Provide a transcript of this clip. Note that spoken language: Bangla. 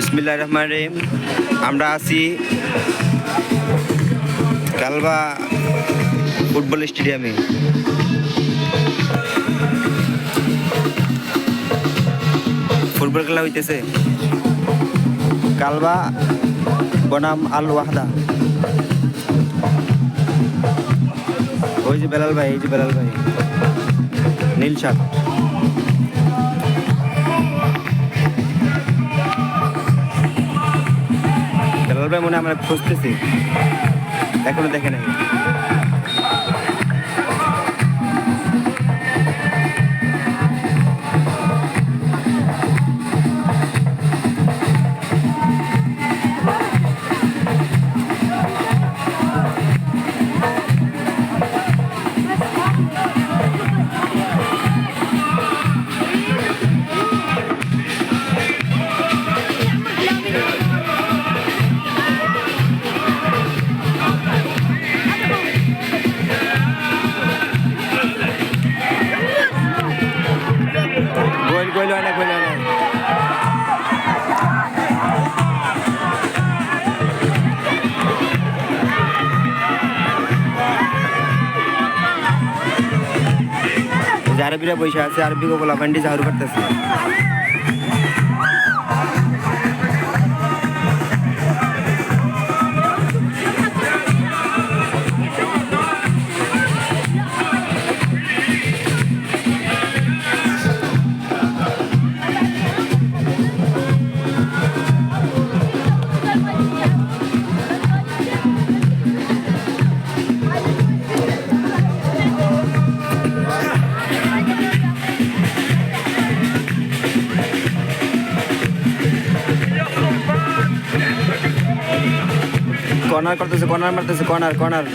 বিসমিল্লাহ রহমান রহিম। আমরা আছি কালবা ফুটবল স্টেডিয়ামে। ফুটবল খেলা হইতেছে। কালবা বনাম আল ওয়াহদা। ওই যে বেলাল ভাই, এই যে বেলাল ভাই। নীল শার্ট। ভাই মনে আমরা খুঁজতেছি। এখনও দেখে নাই। গোল আরবিরা বসে আছে আরবি গো বলা ভান্ডি ঝাড়ু করতেছে। কর্নার করতেছে কর্নার মারতেছে কর্নার কর্নার।